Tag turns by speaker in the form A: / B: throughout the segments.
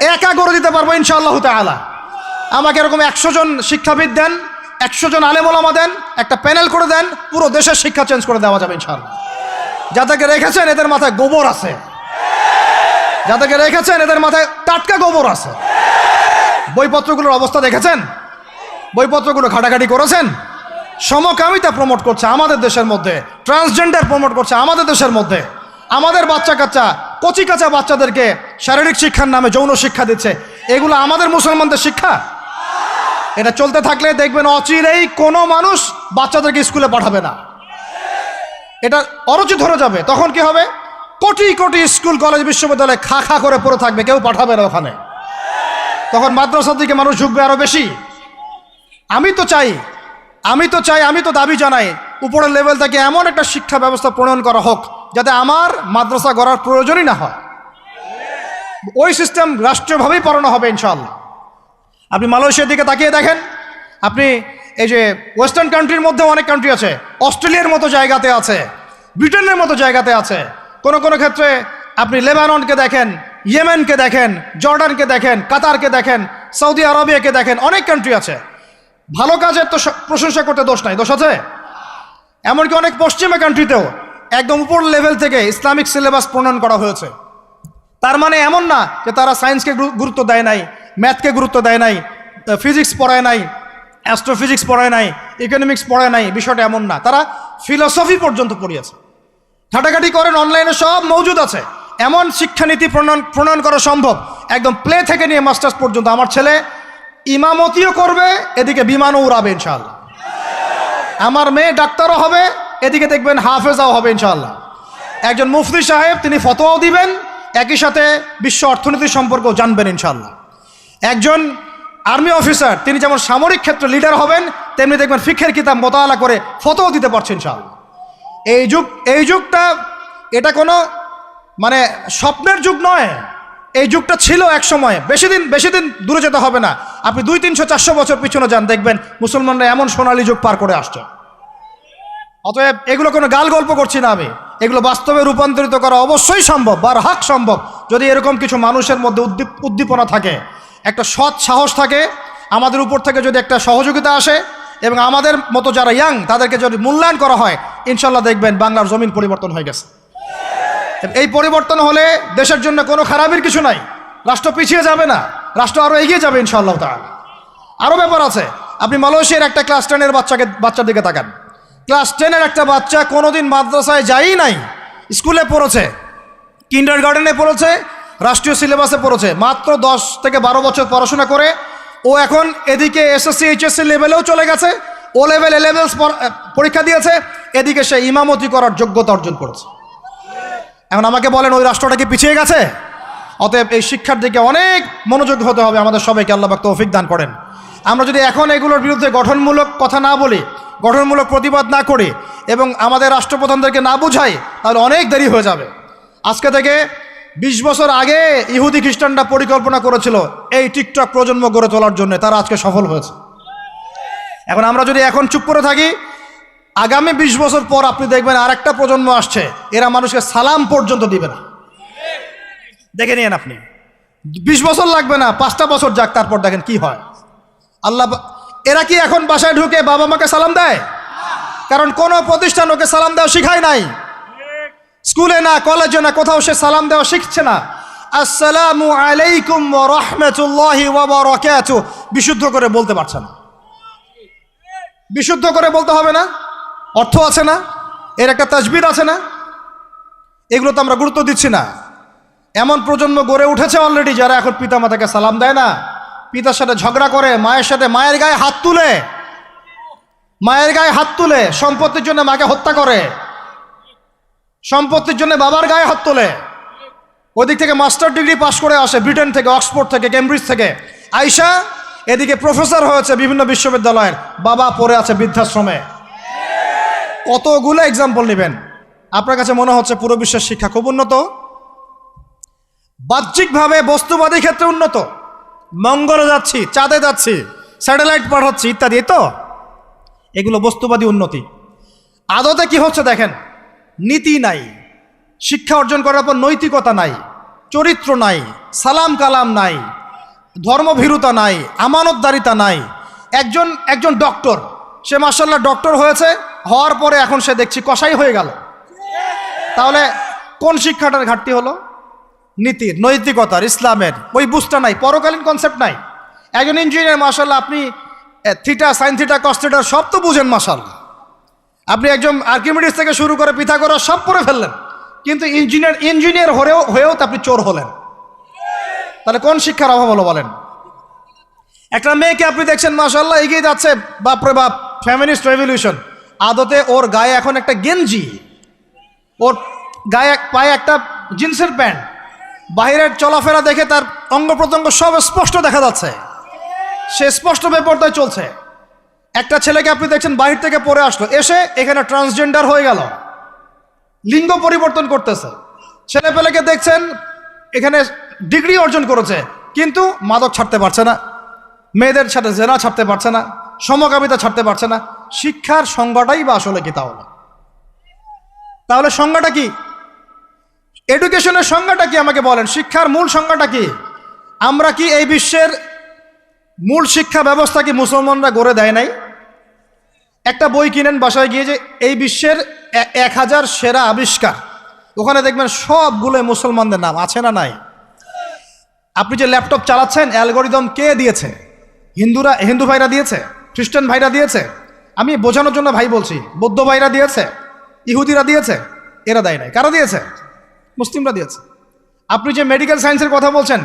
A: একা করে দিতে পারব ইনশাআল্লাহ তাআলা। আমাকে এরকম একশো জন শিক্ষাবিদ দেন, একশো জন আলেমোলামা দেন, একটা প্যানেল করে দেন, পুরো দেশের শিক্ষা চেঞ্জ করে দেওয়া যাবে ইনশাআল্লাহ। যাদেরকে রেখেছেন, এদের মাথায় গোবর আছে। যাদেরকে রেখেছেন, এদের মাথায় টাটকা গোবর আছে। বইপত্রগুলোর অবস্থা দেখেছেন? বইপত্রগুলো ঘাটাঘাটি করেছেন? সমকামিতা প্রমোট করছে আমাদের দেশের মধ্যে ট্রান্সজেন্ডার প্রমোট করছে আমাদের দেশের মধ্যে। আমাদের বাচ্চা কাচ্চা, কচি কাঁচা বাচ্চাদেরকে শারীরিক শিক্ষার নামে যৌন শিক্ষা দিচ্ছে। এগুলো আমাদের মুসলমানদের শিক্ষা? এটা চলতে থাকলে দেখবেন অচিরেই কোনো মানুষ বাচ্চাদেরকে স্কুলে পাঠাবে না। এটা অরুচি ধরে যাবে। তখন কি হবে? কোটি কোটি স্কুল, কলেজ, বিশ্ববিদ্যালয়ে খা খা করে পড়ে থাকবে, কেউ পাঠাবে না ওখানে। তখন মাদ্রাসার দিকে মানুষ ঝুঁকবে আরও বেশি। আমি তো চাই, আমি তো চাই, আমি তো দাবি জানাই, উপরের লেভেল থেকে এমন একটা শিক্ষা ব্যবস্থা প্রণয়ন করা হোক। যাতে আমার মাদ্রাসা গড়ার প্রয়োজনই না হয়। ওই সিস্টেম রাষ্ট্রীয়ভাবেই পড়ানো হবে ইনশাল্লাহ আপনি মালয়েশিয়ার দিকে তাকিয়ে দেখেন, আপনি এই যে ওয়েস্টার্ন কান্ট্রির মধ্যে অনেক কান্ট্রি আছে, অস্ট্রেলিয়ার মতো জায়গাতে আছে, ব্রিটেনের মতো জায়গাতে আছে। কোনো কোনো ক্ষেত্রে আপনি লেবাননকে দেখেন, ইয়েমেনকে দেখেন, জর্ডানকে দেখেন, কাতারকে দেখেন, সৌদি আরবিয়াকে দেখেন, অনেক কান্ট্রি আছে। ভালো কাজের তো প্রশংসা করতে দোষ নাই, দোষ আছে? এমনকি অনেক পশ্চিমা কান্ট্রিতেও একদম উপর লেভেল থেকে ইসলামিক সিলেবাস প্রণয়ন করা হয়েছে। তার মানে এমন না যে তারা সায়েন্সকে গুরুত্ব দেয় নাই ম্যাথকে গুরুত্ব দেয় নাই ফিজিক্স পড়ায় নাই অ্যাস্ট্রোফিজিক্স পড়ায় নাই ইকোনমিক্স পড়ায় নাই, বিষয়টা এমন না। তারা ফিলসফি পর্যন্ত পড়িয়েছে। ঘাটাঘাটি করেন অনলাইনে সব মজুদ আছে। এমন শিক্ষানীতি প্রণয়ন প্রণয়ন করা সম্ভব। একদম প্লে থেকে নিয়ে মাস্টার্স পর্যন্ত। আমার ছেলে ইমামতিও করবে, এদিকে বিমানও উড়াবে ইনশাল্লাহ আমার মেয়ে ডাক্তারও হবে এদিকে দেখবেন হাফেজাও হবে ইনশাল্লাহ একজন মুফতি সাহেব, তিনি ফতোয়াও দিবেন, একই সাথে বিশ্ব অর্থনীতি সম্পর্কেও জানবেন ইনশাল্লাহ একজন আর্মি অফিসার, তিনি যেমন সামরিক ক্ষেত্রে লিডার হবেন, তেমনি দেখবেন ফিখের কিতাব মোতালা করে ফতোও দিতে পারছেন ইনশাল্লাহ এই যুগ, এই যুগটা, এটা কোনো মানে স্বপ্নের যুগ নয়। এই যুগটা ছিল এক সময়। বেশি দিন বেশি দিন দূরে যেতে হবে না। আপনি দুই, তিনশো, চারশো বছর পিছনে যান, দেখবেন মুসলমানরা এমন সোনালী যুগ পার করে আসছে। অতএব এগুলো কোনো গাল গল্প করছি না আমি। এগুলো বাস্তবে রূপান্তরিত করা অবশ্যই সম্ভব, বার হাক সম্ভব। যদি এরকম কিছু মানুষের মধ্যে উদ্দীপ উদ্দীপনা থাকে, একটা সৎ সাহস থাকে, আমাদের উপর থেকে যদি একটা সহযোগিতা আসে, এবং আমাদের মতো যারা ইয়াং, তাদেরকে যদি মূল্যায়ন করা হয়, ইনশাল্লাহ দেখবেন বাংলার জমিন পরিবর্তন হয়ে গেছে। এই পরিবর্তন হলে দেশের জন্য কোনো খারাপের কিছু নাই। রাষ্ট্র পিছিয়ে যাবে না, রাষ্ট্র আরও এগিয়ে যাবে ইনশাল্লাহ তার আরও ব্যাপার আছে, আপনি মালয়েশিয়ার একটা ক্লাস টেনের বাচ্চাকে বাচ্চার দিকে তাকান। ক্লাস টেনের একটা বাচ্চা কোনোদিন মাদ্রাসায় যাই নাই, স্কুলে পড়েছে কিন্ডার গার্ডেনে পড়েছে, রাষ্ট্রীয় সিলেবাসে পড়েছে, মাত্র দশ থেকে বারো বছর পড়াশোনা করে, ও এখন এদিকে এসএসসি, এইচএসসি লেভেলেও চলে গেছে, ও লেভেল এ লেভেলস পরীক্ষা দিয়েছে, এদিকে সে ইমামতি করার যোগ্যতা অর্জন করেছে। এখন আমাকে বলেন, ওই রাষ্ট্রটা কি পিছিয়ে গেছে? অতএব এই শিক্ষার দিকে অনেক মনোযোগ হতে হবে, আমাদের সবাইকে আল্লাহ তৌফিক দান করেন। আমরা যদি এখন এগুলোর বিরুদ্ধে গঠনমূলক কথা না বলি গঠনমূলক প্রতিবাদ না করে এবং আমাদের রাষ্ট্রপ্রধানদেরকে না বুঝাই তাহলে অনেক দেরি হয়ে যাবে। আজকে থেকে বিশ বছর আগে ইহুদি খ্রিস্টানরা পরিকল্পনা করেছিল এই টিকটক প্রজন্ম গড়ে তোলার জন্য, তারা আজকে সফল হয়েছে। এখন আমরা যদি এখন চুপ করে থাকি, আগামী বিশ বছর পর আপনি দেখবেন আরেকটা প্রজন্ম আসছে, এরা মানুষকে সালাম পর্যন্ত দিবে না। দেখে নিন আপনি। বিশ বছর লাগবে না, পাঁচটা বছর যাক, তারপর দেখেন কি হয়। আল্লাহ এরা কি এখন বাসায় ঢুকে বাবা মাকে সালাম দেয়? কারণ কোনো প্রতিষ্ঠান ওকে সালাম দেওয়া শিখায় নাই। স্কুলে না, কলেজে না, কোথাও সে সালাম দেওয়া শিখছে না। আসসালামু আলাইকুম রহমতুল্লাহি ওয়াবারাকাতু বিশুদ্ধ করে বলতে পারছে না। বিশুদ্ধ করে বলতে হবে না। অর্থ আছে না। এর একটা তাজবির আছে না। এগুলো তো আমরা গুরুত্ব দিচ্ছি না। এমন প্রজন্ম গড়ে উঠেছে অলরেডি যারা এখন পিতামাতাকে সালাম দেয় না। পিতার সাথে ঝগড়া করে, মায়ের সাথে মায়ের গায়ে হাত তুলে। মায়ের গায়ে হাত তুলে, সম্পত্তির জন্য মাকে হত্যা করে। সম্পত্তির জন্য বাবার গায়ে হাত তোলে। ওদিক থেকে মাস্টার ডিগ্রি পাশ করে আসে ব্রিটেন থেকে, অক্সফোর্ড থেকে, কেমব্রিজ থেকে। আয়শা, এদিকে প্রফেসর হয়েছে বিভিন্ন বিশ্ববিদ্যালয়ের। বাবা পড়ে আছে বৃদ্ধাশ্রমে। কতগুলো এক্সাম্পল নেবেন? আপনার কাছে মনে হচ্ছে পুরো বিশ্বের শিক্ষা খুব উন্নত? বাহ্যিকভাবে বস্তুবাদী ক্ষেত্রে উন্নত? মঙ্গলে যাচ্ছি, চাঁদে যাচ্ছি, স্যাটেলাইট পাঠাচ্ছি ইত্যাদি তো? এগুলো বস্তুবাদী উন্নতি। আদতে কি হচ্ছে দেখেন? নীতি নাই, শিক্ষা অর্জন করার পর নৈতিকতা নাই, চরিত্র নাই, সালাম কালাম নাই, ধর্মভীরুতা নাই, আমানতদারিতা নাই। একজন একজন ডক্টর, সে মার্শাল্লাহ ডক্টর হয়েছে, হওয়ার পরে এখন সে দেখছি কষাই হয়ে গেল। তাহলে কোন শিক্ষাটার ঘাটতি হলো? নীতির নৈতিকতার, ইসলামের। ওই বুঝটা নাই, পরকালীন কনসেপ্ট নাই। একজন ইঞ্জিনিয়ার মার্শাল্লাহ আপনি থিটা সাইন থিটা কস্টেটার সব তো বুঝেন মার্শাল্লাহ আপনি একজন আর্কিমিডিস থেকে শুরু করে পিথাগোরা সব পড়ে ফেললেন। কিন্তু ইঞ্জিনিয়ার ইঞ্জিনিয়ার হয়েও হয়েও তো আপনি চোর হলেন। তাহলে কোন শিক্ষার অভাব হলো বলেন? একটা মেয়েকে আপনি দেখছেন মাসাল্লাহ এগিয়ে যাচ্ছে বাপরে বাপ ফ্যামিলিস্ট রেভলিউশন আদতে ওর গায়ে এখন একটা গেঞ্জি। ওর গায়ে পায়ে একটা জিন্সের প্যান্ট। বাইরের চলাফেরা দেখে তার অঙ্গ প্রত্যঙ্গ সব স্পষ্ট দেখা যাচ্ছে। সে স্পষ্ট বেপরদায় চলছে। একটা ছেলেকে আপনি দেখছেন বাহির থেকে পরে আসলো। এসে এখানে ট্রান্সজেন্ডার হয়ে গেল। লিঙ্গ পরিবর্তন করতেছে। ছেলে পেলেকে দেখছেন এখানে ডিগ্রি অর্জন করেছে, কিন্তু মাদক ছাড়তে পারছে না। মেয়েদের সাথে জেনা ছাড়তে পারছে না, সমকামিতা ছাড়তে পারছে না। শিক্ষার সংজ্ঞাটাই বা আসলে কি তাহলে তাহলে সংজ্ঞাটা কি? এডুকেশনের সংজ্ঞাটা কি আমাকে বলেন? শিক্ষার মূল সংজ্ঞাটা কি? আমরা কি এই বিশ্বের মূল শিক্ষা ব্যবস্থা কি মুসলমানরা গড়ে দেয় নাই? একটা বই কিনেন বাসায় গিয়ে যে এই বিশ্বের এক হাজার সেরা আবিষ্কার। ওখানে দেখবেন সবগুলোই মুসলমানদের নাম, আছে না নাই? আপনি যে ল্যাপটপ চালাচ্ছেন, অ্যালগোরিদম কে দিয়েছে? হিন্দুরা, হিন্দু ভাইরা দিয়েছে? খ্রিস্টান ভাইরা দিয়েছে? আমি বোঝানোর জন্য ভাই বলছি, বৌদ্ধ ভাইরা দিয়েছে? ইহুদিরা দিয়েছে? এরা দেয় নাই। কারা দিয়েছে? মুসলিমরা দিয়েছে। আপনি যে মেডিকেল সায়েন্সের কথা বলছেন,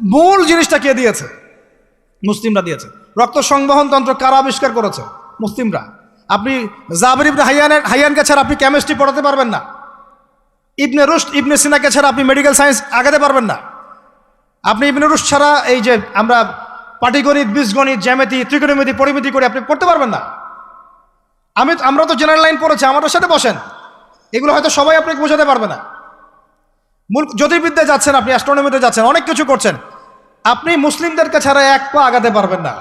A: মূল জিনিসটা কে দিয়েছে? মুসলিমরা দিয়েছে। রক্ত সংবহন তন্ত্র কারা আবিষ্কার করেছে? মুসলিমরা। আপনি জাবির ইবনে হাইয়ানের হাইয়ানকে ছাড়া আপনি কেমিস্ট্রি পড়াতে পারবেন না। ইবনে রুস্ট ইবনে সিনাকে ছাড়া আপনি মেডিকেল সায়েন্স আগাতে পারবেন না। আপনি ইবনে রুস্ট ছাড়া এই যে আমরা পাটিগণিত, বীজগণিত, জ্যামিতি, ত্রিকোণমিতি, পরিমিতি করে আপনি পড়তে পারবেন না। আমি আমরা তো জেনারেল লাইন পড়েছি, আমাদের সাথে বসেন। এগুলো হয়তো সবাই আপনাকে বোঝাতে পারবে না। মূল জ্যোতির্বিদ্যায় যাচ্ছেন আপনি অ্যাস্ট্রোনমিতে যাচ্ছেন, অনেক কিছু করছেন। আপনি মুসলিমদেরকে ছাড়া এক পা আগাতে পারবেন না।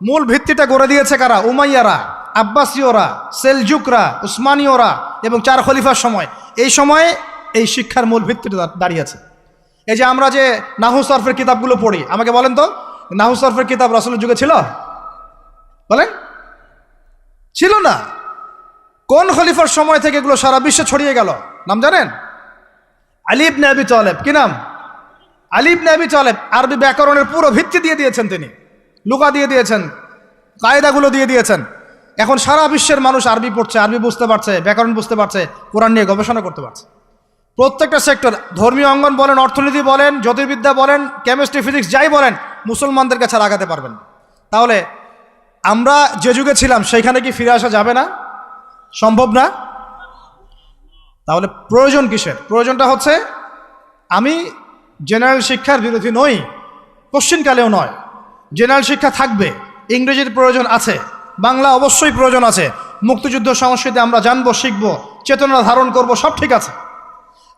A: মূল ভিত্তিটা গড়ে দিয়েছে কারা? উমাইয়ারা, আব্বাসীয়রা, সেলজুকরা, উসমানীয়রা এবং চার খলিফার সময়। এই সময়ে এই শিক্ষার মূল ভিত্তিটা দাঁড়িয়েছে এই যে আমরা যে নাহু সরফের কিতাবগুলো পড়ি, আমাকে বলেন তো, নাহু সরফের কিতাব রাসুলের যুগে ছিল? বলেন? ছিল না। কোন খলিফার সময় থেকে এগুলো সারা বিশ্বে ছড়িয়ে গেল? নাম জানেন? আলিব নেবি চলেব কি নাম? আলিব নেবি চলেব আরবি ব্যাকরণের পুরো ভিত্তি দিয়ে দিয়েছেন তিনি। লুকা দিয়ে দিয়েছেন, কায়দাগুলো দিয়ে দিয়েছেন। এখন সারা বিশ্বের মানুষ আরবি পড়ছে, আরবি বুঝতে পারছে, ব্যাকরণ বুঝতে পারছে, কোরআন নিয়ে গবেষণা করতে পারছে। প্রত্যেকটা সেক্টর, ধর্মীয় অঙ্গন বলেন, অর্থনীতি বলেন, জ্যোতির্বিদ্যা বলেন, কেমিস্ট্রি, ফিজিক্স, যাই বলেন, মুসলমানদের কাছে লাগাতে পারবেন তাহলে আমরা যে যুগে ছিলাম সেইখানে কি ফিরে আসা যাবে না? সম্ভব না? তাহলে প্রয়োজন কিসের? প্রয়োজনটা হচ্ছে আমি জেনারেল শিক্ষার বিরোধী নই কোশ্চিনকালেও নয়। জেনারেল শিক্ষা থাকবে, ইংরেজির প্রয়োজন আছে, বাংলা অবশ্যই প্রয়োজন আছে। মুক্তিযুদ্ধ সংস্কৃতি আমরা জানব, শিখব, চেতনা ধারণ করব, সব ঠিক আছে।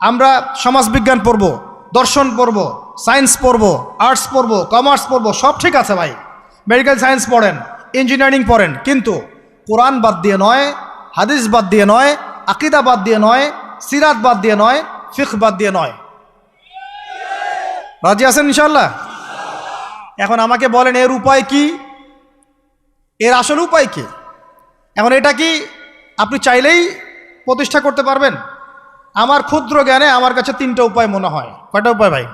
A: আমরা সমাজবিজ্ঞান পড়ব, দর্শন পড়ব সায়েন্স পড়ব আর্টস পড়ব কমার্স পড়ব, সব ঠিক আছে ভাই। মেডিকেল সায়েন্স পড়েন ইঞ্জিনিয়ারিং পড়েন, কিন্তু কোরআন বাদ দিয়ে নয়, হাদিস বাদ দিয়ে নয় আকিদা বাদ দিয়ে নয়, সিরাত বাদ দিয়ে নয় ফিখ বাদ দিয়ে নয়। রাজি আছেন ইনশাল্লাহ এখন আমাকে বলেন, এর উপায় কি? এর আসল উপায় কি? এখন এটা কি আপনি চাইলেই প্রতিষ্ঠা করতে পারবেন? আমার ক্ষুদ্র জ্ঞানে আমার কাছে তিনটা উপায় মনে হয়। কয়টা উপায় ভাই?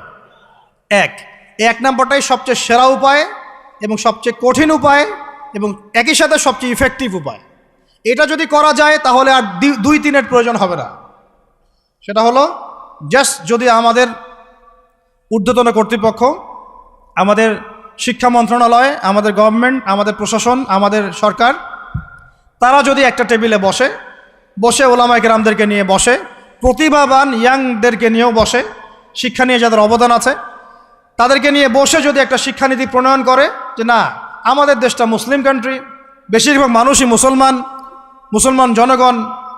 A: এক এক নম্বরটাই সবচেয়ে সেরা উপায় এবং সবচেয়ে কঠিন উপায় এবং একই সাথে সবচেয়ে ইফেক্টিভ উপায়। এটা যদি করা যায়, তাহলে আর দুই তিনের প্রয়োজন হবে না। সেটা হলো জাস্ট যদি আমাদের ঊর্ধ্বতন কর্তৃপক্ষ, আমাদের শিক্ষা মন্ত্রণালয়, আমাদের গভর্নমেন্ট আমাদের প্রশাসন, আমাদের সরকার, তারা যদি একটা টেবিলে বসে বসে ওলামায় গ্রামদেরকে নিয়ে বসে, প্রতিভাবান ইয়াংদেরকে নিয়েও বসে, শিক্ষা নিয়ে যাদের অবদান আছে, তাদেরকে নিয়ে বসে যদি একটা শিক্ষানীতি প্রণয়ন করে, যে না, আমাদের দেশটা মুসলিম কান্ট্রি বেশিরভাগ মানুষই মুসলমান মুসলমান জনগণ,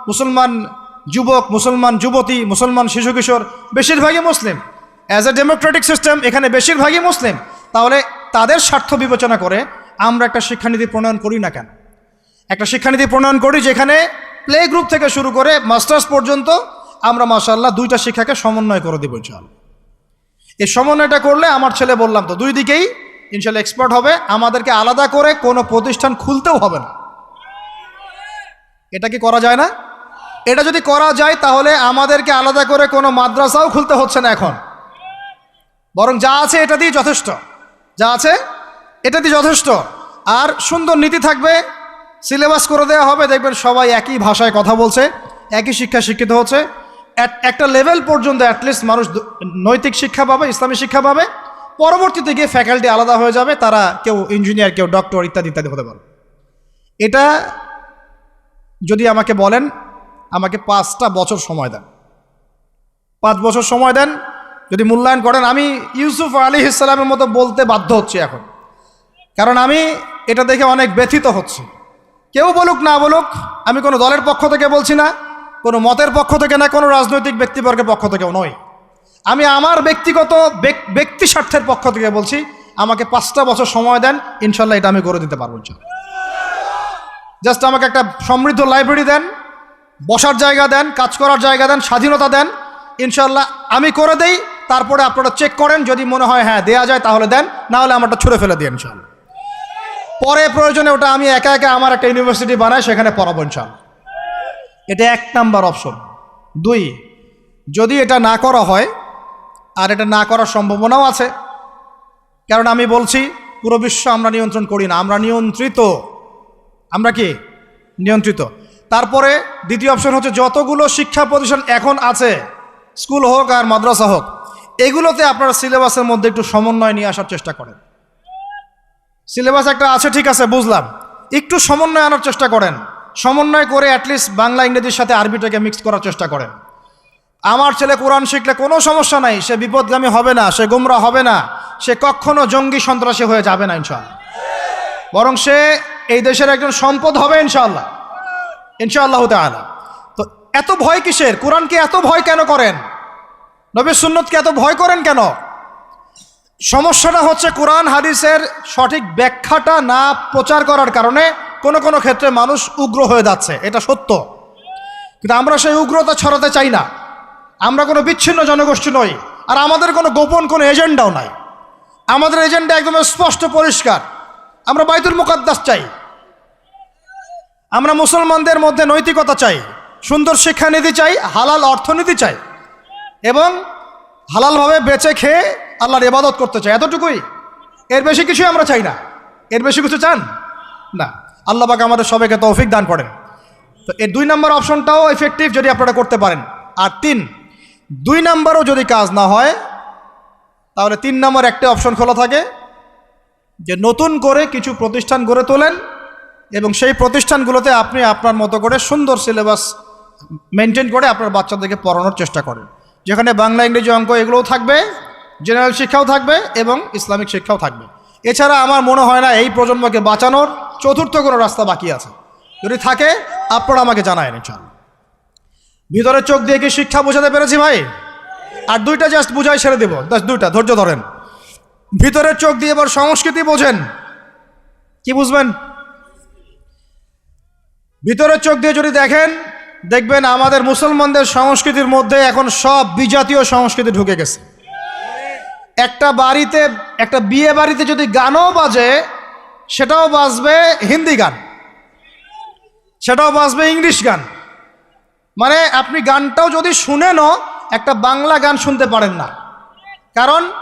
A: মুসলমান যুবক, মুসলমান যুবতী, মুসলমান শিশু কিশোর, বেশিরভাগই মুসলিম। অ্যাজ এ ডেমোক্রেটিক সিস্টেম এখানে বেশিরভাগই মুসলিম। তাহলে তাদের স্বার্থ বিবেচনা করে আমরা একটা শিক্ষানীতি প্রণয়ন করি না কেন? একটা শিক্ষানীতি প্রণয়ন করি যেখানে প্লে গ্রুপ থেকে শুরু করে মাস্টার্স পর্যন্ত আমরা মাসাল্লাহ দুইটা শিক্ষাকে সমন্বয় করে দেবো ইনশাআল্লাহ। এই সমন্বয়টা করলে আমার ছেলে বললাম তো, দুই দিকেই ইনশাল্লাহ এক্সপার্ট হবে, আমাদেরকে আলাদা করে কোনো প্রতিষ্ঠান খুলতেও হবে না। এটা কি করা যায় না? এটা যদি করা যায়, তাহলে আমাদেরকে আলাদা করে কোনো মাদ্রাসাও খুলতে হচ্ছে না এখন। বরং যা আছে এটা দিয়ে যথেষ্ট। যা আছে, এটা দিয়ে যথেষ্ট। আর সুন্দর নীতি থাকবে, সিলেবাস করে দেওয়া হবে, দেখবেন সবাই একই ভাষায় কথা বলছে, একই শিক্ষা শিক্ষিত হচ্ছে। একটা লেভেল পর্যন্ত অ্যাটলিস্ট মানুষ নৈতিক শিক্ষা পাবে, ইসলামী শিক্ষা পাবে। পরবর্তীতে গিয়ে ফ্যাকাল্টি আলাদা হয়ে যাবে, তারা কেউ ইঞ্জিনিয়ার কেউ ডক্টর ইত্যাদি ইত্যাদি হতে পারে এটা যদি আমাকে বলেন, আমাকে পাঁচটা বছর সময় দেন। পাঁচ বছর সময় দেন, যদি মূল্যায়ন করেন, আমি ইউসুফ আলী ইসলামের মতো বলতে বাধ্য হচ্ছি এখন। কারণ আমি এটা দেখে অনেক ব্যথিত হচ্ছি। কেউ বলুক, না বলুক, আমি কোনো দলের পক্ষ থেকে বলছি না, কোনো মতের পক্ষ থেকে না, কোনো রাজনৈতিক ব্যক্তিবর্গের পক্ষ থেকেও নয়। আমি আমার ব্যক্তিগত ব্যক- ব্যক্তি স্বার্থের পক্ষ থেকে বলছি, আমাকে পাঁচটা বছর সময় দেন, ইনশাল্লাহ এটা আমি করে দিতে পারব জাস্ট আমাকে একটা সমৃদ্ধ লাইব্রেরি দেন, বসার জায়গা দেন, কাজ করার জায়গা দেন, স্বাধীনতা দেন। ইনশাল্লাহ আমি করে দেই, তারপরে আপনারা চেক করেন, যদি মনে হয় হ্যাঁ দেয়া যায় তাহলে দেন, না হলে আমারটা ছুঁড়ে ফেলে দিন ইনশাল্লাহ পরে প্রয়োজনে ওটা আমি একা একা আমার একটা ইউনিভার্সিটি বানাই, সেখানে পড়াবো ইনশাল্লাহ এটা এক নাম্বার অপশন দুই, যদি এটা না করা হয়, আর এটা না করার সম্ভাবনাও আছে, কারণ আমি বলছি, পুরো বিশ্ব আমরা নিয়ন্ত্রণ করি না, আমরা নিয়ন্ত্রিত। আমরা কি? নিয়ন্ত্রিত। তারপরে দ্বিতীয় অপশন হচ্ছে যতগুলো শিক্ষা প্রতিষ্ঠান এখন আছে, স্কুল হোক আর মাদ্রাসা হোক, এগুলোতে আপনারা সিলেবাসের মধ্যে একটু সমন্বয় নিয়ে আসার চেষ্টা করেন। সিলেবাস একটা আছে, ঠিক আছে, বুঝলাম। একটু সমন্বয় আনার চেষ্টা করেন। সমন্বয় করে অ্যাটলিস্ট বাংলা, ইংরেজির সাথে আরবিটাকে মিক্স করার চেষ্টা করেন। আমার ছেলে কোরআন শিখলে কোনো সমস্যা নাই, সে বিপদগামী হবে না, সে গুমরা হবে না, সে কখনো জঙ্গি সন্ত্রাসী হয়ে যাবে না, ইনশাআল্লাহ। বরং সে এই দেশের একজন সম্পদ হবে ইনশাআল্লাহ। ইনশাআল্লাহ তাআলা। তো এত ভয় কিসের? কোরআনকে এত ভয় কেন করেন? নবী সুন্নতকে এত ভয় করেন কেন? সমস্যাটা হচ্ছে কোরআন, হাদিসের সঠিক ব্যাখ্যাটা না প্রচার করার কারণে কোনো কোনো ক্ষেত্রে মানুষ উগ্র হয়ে যাচ্ছে। এটা সত্য। কিন্তু আমরা সেই উগ্রতা ছড়াতে চাই না। আমরা কোনো বিচ্ছিন্ন জনগোষ্ঠী নই। আর আমাদের কোনো গোপন কোনো এজেন্ডাও নাই। আমাদের এজেন্ডা একদম স্পষ্ট পরিষ্কার। আমরা বাইতুল মুকাদ্দাস চাই। আমরা মুসলমানদের মধ্যে নৈতিকতা চাই, সুন্দর শিক্ষানীতি চাই, হালাল অর্থনীতি চাই, এবং হালালভাবে বেঁচে খেয়ে আল্লাহর ইবাদত করতে চাই। এতটুকুই। এর বেশি কিছুই আমরা চাই না। এর বেশি কিছু চান? না। আল্লাহ পাক আমাদের সবাইকে তৌফিক দান করেন। তো এর দুই নম্বর অপশনটাও এফেক্টিভ যদি আপনারা করতে পারেন। আর তিন, দুই নম্বরও যদি কাজ না হয়, তাহলে তিন নম্বর একটা অপশন খোলা থাকে। যে নতুন করে কিছু প্রতিষ্ঠান গড়ে তোলেন এবং সেই প্রতিষ্ঠানগুলোতে আপনি আপনার মতো করে সুন্দর সিলেবাস মেনটেন করে আপনার বাচ্চাদেরকে পড়ানোর চেষ্টা করেন। যেখানে বাংলা, ইংরেজি অঙ্ক এগুলোও থাকবে, জেনারেল শিক্ষাও থাকবে এবং ইসলামিক শিক্ষাও থাকবে। এছাড়া আমার মনে হয় না এই প্রজন্মকে বাঁচানোর চতুর্থ কোনো রাস্তা বাকি আছে। যদি থাকে, আপনারা আমাকে জানায়েন ইনশাআল্লাহ। ভিতরে চোখ দিয়ে কি শিক্ষা বোঝাতে পেরেছি ভাই? আর দুইটা জাস্ট বুঝাই ছেড়ে দেবো। জাস্ট দুইটা, ধৈর্য ধরেন। ভিতরের চোখ দিয়ে এবার সংস্কৃতি বোঝেন। কি বুঝবেন? ভিতরের চোখ দিয়ে যদি দেখেন, দেখবেন আমাদের মুসলমানদের সংস্কৃতির মধ্যে এখন সব বিজাতীয় সংস্কৃতি ঢুকে গেছে। একটা বাড়িতে, একটা বিয়ে বাড়িতে যদি গানও বাজে, সেটাও বাজবে হিন্দি গান। সেটাও বাজবে ইংলিশ গান। মানে আপনি গানটাও যদি শুনেনও একটা বাংলা গান শুনতে পারেন না। কারণ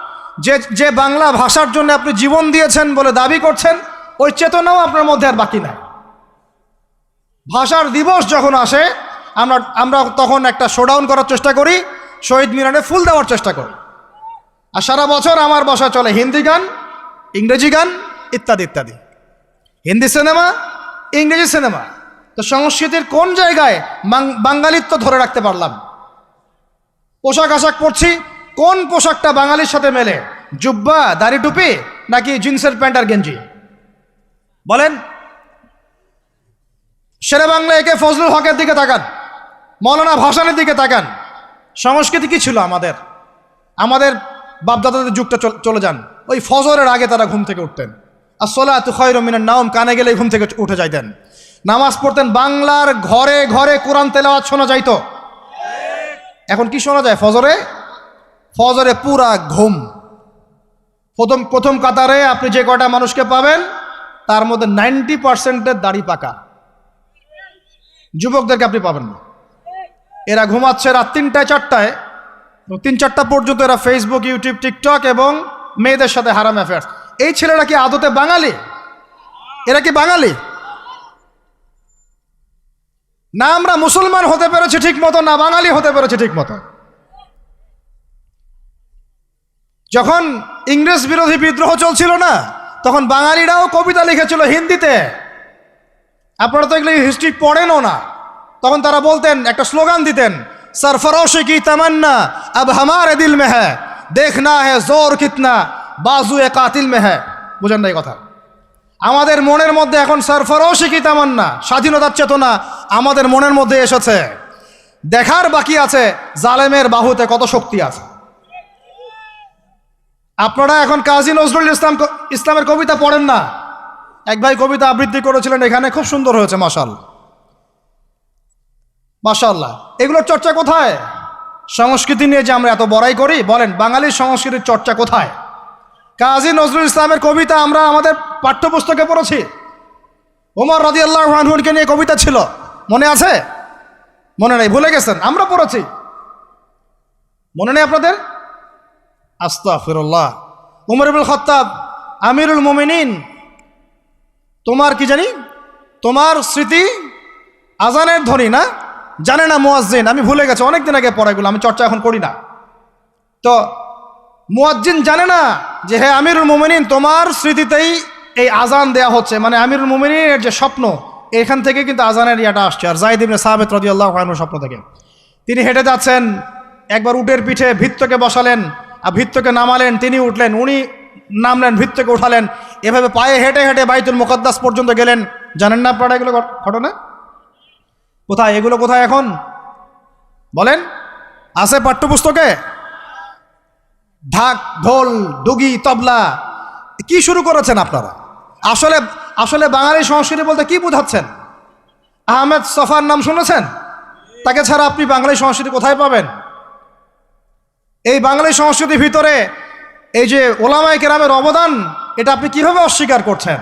A: যে যে বাংলা ভাষার জন্য আপনি জীবন দিয়েছেন বলে দাবি করছেন, ওই চেতনাও আপনার মধ্যে আর বাকি নাই। ভাষার দিবস যখন আসে, আমরা আমরা তখন একটা শোডাউন করার চেষ্টা করি, শহীদ মিনারে ফুল দেওয়ার চেষ্টা করি। আর সারা বছর আমার বাসা চলে হিন্দি গান, ইংরেজি গান, ইত্যাদি ইত্যাদি। হিন্দি সিনেমা, ইংরেজি সিনেমা। তো সংস্কৃতির কোন জায়গায় বাঙালিত্ব ধরে রাখতে পারলাম? পোশাক আশাক পরছি কোন পোশাকটা বাঙালির সাথে মেলে? জুব্বা, দাড়ি টুপি নাকি জিন্সের প্যান্ট আর গেঞ্জি? বলেন। শেরে বাংলা একে ফজলুল হকের দিকে তাকান, মৌলানা ভাসানের দিকে তাকান। সংস্কৃতি কি ছিল আমাদের? আমাদের বাপদাদাদের যুগটা চল- যান। ওই ফজরের আগে তারা ঘুম থেকে উঠতেন। আর সোলা তু খয়রমিনের নাম কানে গেলেই ঘুম থেকে উঠে যাইতেন। নামাজ পড়তেন বাংলার ঘরে ঘরে কোরআন তেলাওয়াত শোনা যাইত। এখন কি শোনা যায়? ফজরে ফজরে পুরা ঘুম। প্রথম প্রথম কাতারে আপনি যে কটা মানুষকে পাবেন, তার মধ্যে নাইনটি পার্সেন্টের দাড়ি পাকা। যুবকদেরকে আপনি পাবেন না। এরা ঘুমাচ্ছে রাত তিনটায়, চারটায়। তিন চারটা পর্যন্ত এরা ফেসবুক ইউটিউব টিকটক এবং মেয়েদের সাথে হারাম অ্যাফেয়ার্স এই ছেলেরা কি আদতে বাঙালি? এরা কি বাঙালি? না আমরা মুসলমান হতে পেরেছি ঠিক মতো, না বাঙালি হতে পেরেছি ঠিক মতো। যখন ইংরেজ বিরোধী বিদ্রোহ চলছিল না, তখন বাঙালিরাও কবিতা লিখেছিল হিন্দিতে। আপনারা তো এগুলো হিস্ট্রি পড়েনও না। তখন তারা বলতেন, একটা স্লোগান দিতেন সরফরোশ কি তামান্না, আব হামার দিল মে হ্যাঁ দেখনা হ্যাঁ জোর কিতনা, বাজু এ কাতিল মে হ্যাঁ বুঝেন না এই কথা। আমাদের মনের মধ্যে এখন সরফরোশ কি তামান্না স্বাধীনতার চেতনা আমাদের মনের মধ্যে এসেছে। দেখার বাকি আছে, জালেমের বাহুতে কত শক্তি আছে। আপনারা এখন কাজী নজরুল ইসলাম ইসলামের কবিতা পড়েন না। এক ভাই কবিতা আবৃত্তি করেছিলেন, এখানে খুব সুন্দর হয়েছে মাসাল মাশাল্লাহ। এগুলোর চর্চা কোথায়? সংস্কৃতি নিয়ে যে আমরা এত বড়াই করি, বলেন, বাঙালির সংস্কৃতির চর্চা কোথায়? কাজী নজরুল ইসলামের কবিতা আমরা আমাদের পাঠ্যপুস্তকে পড়েছি। ওমর রদি আল্লাহ রহমানকে নিয়ে কবিতা ছিল। মনে আছে? মনে নেই, ভুলে গেছেন? আমরা পড়েছি। মনে নেই আপনাদের? আস্তা ফিরুল্লাহ উমর ইবুল খত্তাব, আমিরুল মোমিনিন, তোমার কি জানি? তোমার স্মৃতি আজানের ধ্বনি না? জানে না মুয়াজ্জিন, আমি ভুলে গেছি, অনেকদিন আগে পড়াগুলো আমি চর্চা এখন করি না। তো মুয়াজ্জিন জানে না যে হ্যাঁ আমিরুল মোমিনিন, তোমার স্মৃতিতেই এই আজান দেয়া হচ্ছে। মানে আমিরুল মোমিনের যে স্বপ্ন, এখান থেকে কিন্তু আজানের ইয়াটা আসছে। আর জাহিদ ইবনে সাহাবেদ রদিয়াল্লাহ আনহুর স্বপ্ন থেকে। তিনি হেঁটে যাচ্ছেন, একবার উটের পিঠে ভিত্তকে বসালেন ভিত্তকে নামালেন, তিনি উঠলেন, উনি নামলেন, ভিত্তকে উঠালেন। এভাবে পায়ে হেঁটে হেঁটে বাইতুল মুকদ্দাস পর্যন্ত গেলেন। জানেন না আপনারা এগুলো ঘট- ঘটনা? কোথায়? এগুলো কোথায় এখন? বলেন। আছে পাঠ্যপুস্তকে? ঢাক, ঢোল, ডুগি, তবলা, কি শুরু করেছেন আপনারা? আসলে আসলে বাঙালি সংস্কৃতি বলতে কি বোঝাচ্ছেন? আহমেদ সফার নাম শুনেছেন? তাকে ছাড়া আপনি বাঙালি সংস্কৃতি কোথায় পাবেন? এই বাঙালি সংস্কৃতির ভিতরে এই যে ওলামাই কেরামের অবদান এটা আপনি কীভাবে অস্বীকার করছেন?